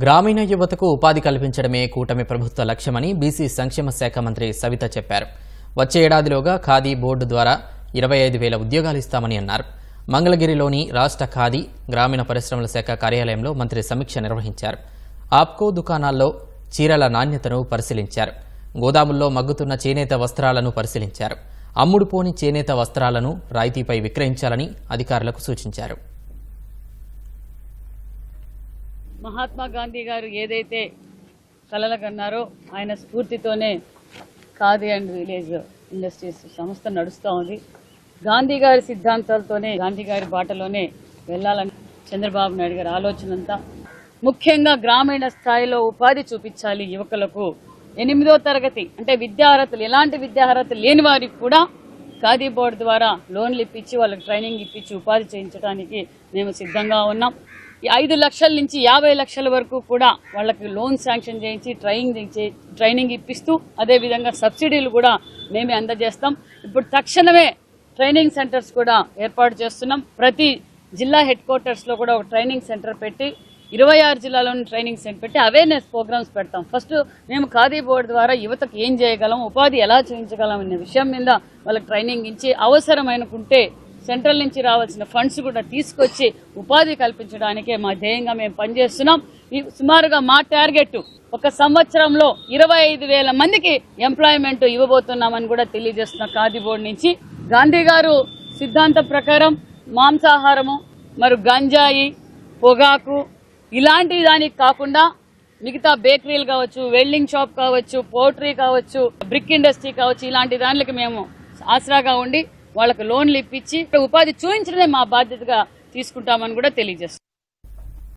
గ్రామీణ యువతకు ఉపాధి కల్పించడమే కూటమి ప్రభుత్వ లక్ష్యమని బీసీ సంక్షేమ శాఖ మంత్రి సవిత చెప్పారు. వచ్చే ఏడాదిలోగా ఖాదీ బోర్డు ద్వారా ఇరవై ఐదు వేల ఉద్యోగాలు ఇస్తామని అన్నారు. మంగళగిరిలోని రాష్ట్ర ఖాదీ గ్రామీణ పరిశ్రమల శాఖ కార్యాలయంలో మంత్రి సమీక్ష నిర్వహించారు. ఆప్కో దుకాణాల్లో చీరల నాణ్యతను పరిశీలించారు. గోదాముల్లో మగ్గుతున్న చేనేత వస్త్రాలను పరిశీలించారు. అమ్ముడుపోని చేనేత వస్త్రాలను రాయితీపై విక్రయించాలని అధికారులకు సూచించారు. మహాత్మా గాంధీ గారు ఏదైతే కలలు కన్నారో ఆయన స్ఫూర్తితోనే ఖాదీ అండ్ విలేజ్ ఇండస్ట్రీస్ సంస్థ నడుస్తూ ఉంది. గాంధీ గారి సిద్ధాంతాలతోనే గాంధీ గారి బాటలోనే వెళ్ళాలని చంద్రబాబు నాయుడు గారి ఆలోచన అంతా ముఖ్యంగా గ్రామీణ స్థాయిలో ఉపాధి చూపించాలి యువకులకు. ఎనిమిదో తరగతి అంటే విద్యార్హతలు ఎలాంటి విద్యార్హత లేని వారికి కూడా ఖాదీ బోర్డు ద్వారా లోన్లు ఇప్పించి వాళ్ళకి ట్రైనింగ్ ఇప్పించి ఉపాధి చేయించడానికి మేము సిద్ధంగా ఉన్నాం. ఐదు లక్షల నుంచి యాభై లక్షల వరకు కూడా వాళ్ళకి లోన్ శాంక్షన్ చేయించి ట్రైనింగ్ చేయించి- ట్రైనింగ్ ఇప్పిస్తూ అదేవిధంగా సబ్సిడీలు కూడా మేమే అందజేస్తాం. ఇప్పుడు తక్షణమే ట్రైనింగ్ సెంటర్స్ కూడా ఏర్పాటు చేస్తున్నాం. ప్రతి జిల్లా హెడ్ క్వార్టర్స్లో కూడా ఒక ట్రైనింగ్ సెంటర్ పెట్టి ఇరవై ఆరు జిల్లాలోని ట్రైనింగ్ సెంటర్ పెట్టి అవేర్నెస్ ప్రోగ్రామ్స్ పెడతాం. ఫస్ట్ మేము ఖాదీ బోర్డు ద్వారా యువతకు ఏం చేయగలం ఉపాధి ఎలా చేయించగలం అనే విషయం మీద వాళ్ళకి ట్రైనింగ్ ఇచ్చి అవసరమైనకుంటే సెంట్రల్ నుంచి రావాల్సిన ఫండ్స్ కూడా తీసుకొచ్చి ఉపాధి కల్పించడానికే మా ధ్యేయంగా మేము పనిచేస్తున్నాం. ఈ సుమారుగా మా టార్గెట్ ఒక సంవత్సరంలో ఇరవై ఐదు వేల మందికి ఎంప్లాయ్మెంట్ ఇవ్వబోతున్నామని కూడా తెలియజేస్తున్న ఖాదీ బోర్డు నుంచి. గాంధీ గారు సిద్ధాంతం ప్రకారం మాంసాహారము మరి గంజాయి పొగాకు ఇలాంటి దానికి కాకుండా మిగతా బేకరీలు కావచ్చు వెల్డింగ్ షాప్ కావచ్చు పోల్ట్రీ కావచ్చు బ్రిక్ ఇండస్ట్రీ కావచ్చు ఇలాంటి దానికి మేము ఆసరాగా ఉండి వాళ్ళకి లోన్లు ఇప్పించి ఉపాధి చూపించడమే మా బాధ్యతగా తీసుకుంటామని కూడా తెలియజేస్తాం